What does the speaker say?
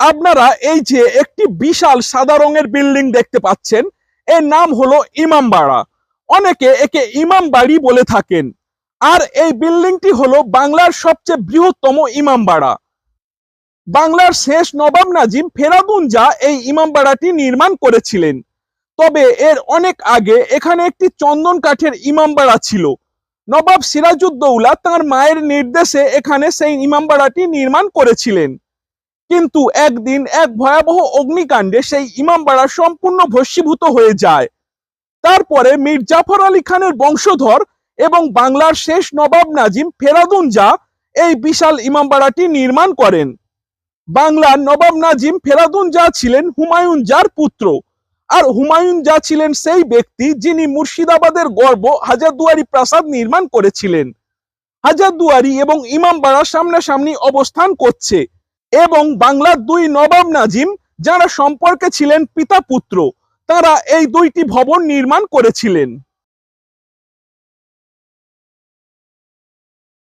আপনারা এই যে একটি বিশাল সাদা রঙের বিল্ডিং দেখতে পাচ্ছেন, এর নাম হলো ইমামবাড়া। অনেকে একে ইমামবাড়ি বলে থাকেন। আর এই বিল্ডিংটি হলো বাংলার সবচেয়ে বৃহত্তম ইমামবাড়া। বাংলার শেষ নবাব নাজিম ফেরাদুন যা এই ইমামবাড়াটি নির্মাণ করেছিলেন। তবে এর অনেক আগে এখানে একটি চন্দন কাঠের ইমামবাড়া ছিল। নবাব সিরাজউদ্দৌলা তার মায়ের নির্দেশে এখানে সেই ইমামবাড়াটি নির্মাণ করেছিলেন। কিন্তু একদিন এক ভয়াবহ অগ্নিকাণ্ডে সেই ইমামবাড়া সম্পূর্ণ ভস্মীভূত হয়ে যায়। তারপরে মীর জাফর আলী খানের বংশধর এবং বাংলার শেষ নবাব নাজিম ফেরাদুন যা এই বিশাল ইমামবাড়াটি নির্মাণ করেন। বাংলার নবাব নাজিম ফেরাদুন যা ছিলেন হুমায়ুন জার পুত্র আর হুমায়ুন যা ছিলেন সেই ব্যক্তি যিনি মুর্শিদাবাদের গর্ব হাজারদুয়ারি প্রাসাদ নির্মাণ করেছিলেন। হাজারদুয়ারি এবং ইমামবাড়া সামনাসামনি অবস্থান করছে। এবং বাংলার দুই নবাব নাজিম, যারা সম্পর্কে ছিলেন পিতা পুত্র তারা এই দুইটি ভবন নির্মাণ করেছিলেন।